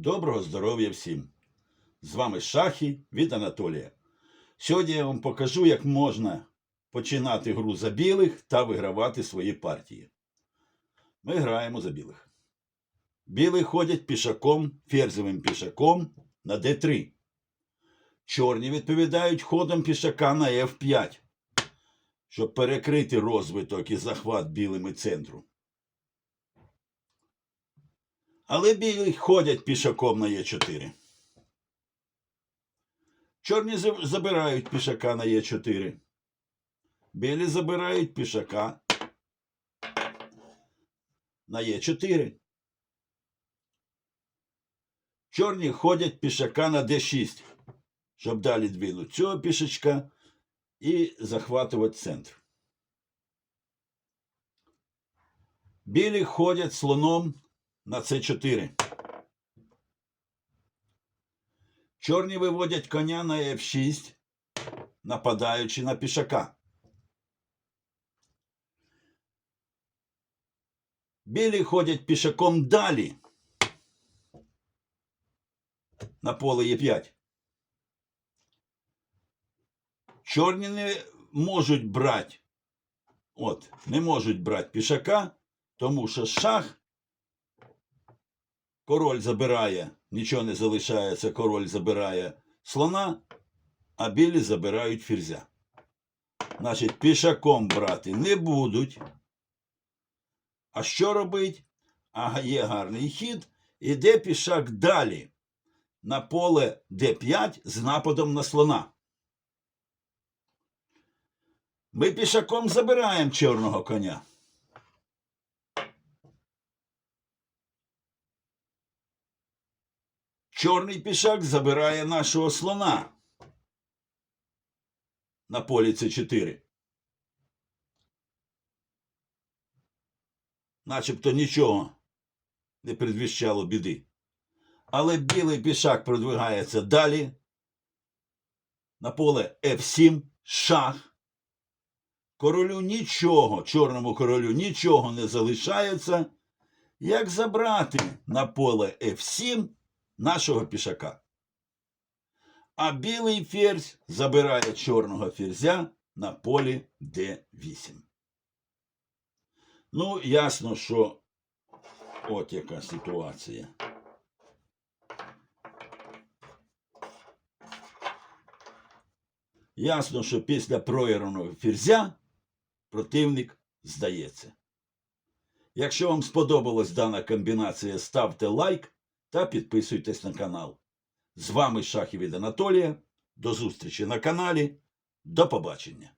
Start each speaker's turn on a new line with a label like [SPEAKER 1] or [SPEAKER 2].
[SPEAKER 1] Доброго здоров'я всім! З вами Шахи від Анатолія. Сьогодні я вам покажу, як можна починати гру за білих та вигравати свої партії. Ми граємо за білих. Білі ходять пішаком, ферзовим пішаком на d3. Чорні відповідають ходом пішака на f5, щоб перекрити розвиток і захват білими центру. Але білі ходять пішаком на Е4. Чорні забирають пішака на Е4. Білі забирають пішака на Е4. Чорні ходять пішака на Д6, щоб далі двинути цього пішачка і захватувати центр. Білі ходять слоном на С4. Чорні виводять коня на F6, нападаючи на пішака. Білі ходять пішаком далі на поле Е5. Чорні не можуть брати, от, не можуть брати пішака, тому що шах король забирає, нічого не залишається, король забирає слона, а білі забирають ферзя. Значить, пішаком брати не будуть. А що робить? А є гарний хід. Іде пішак далі на поле d5 з нападом на слона. Ми пішаком забираємо чорного коня. Чорний пішак забирає нашого слона на полі С4. Начебто нічого не предвіщало біди. Але білий пішак продвигається далі. На поле F7 шах. Королю нічого, чорному королю нічого не залишається. Як забрати на поле F7 нашого пішака? А білий ферзь забирає чорного ферзя на полі D8. Ну, ясно, що от яка ситуація. Ясно, що після проіграного ферзя противник здається. Якщо вам сподобалась дана комбінація, ставте лайк та підписуйтесь на канал. З вами Шахів від Анатолія. До зустрічі на каналі. До побачення.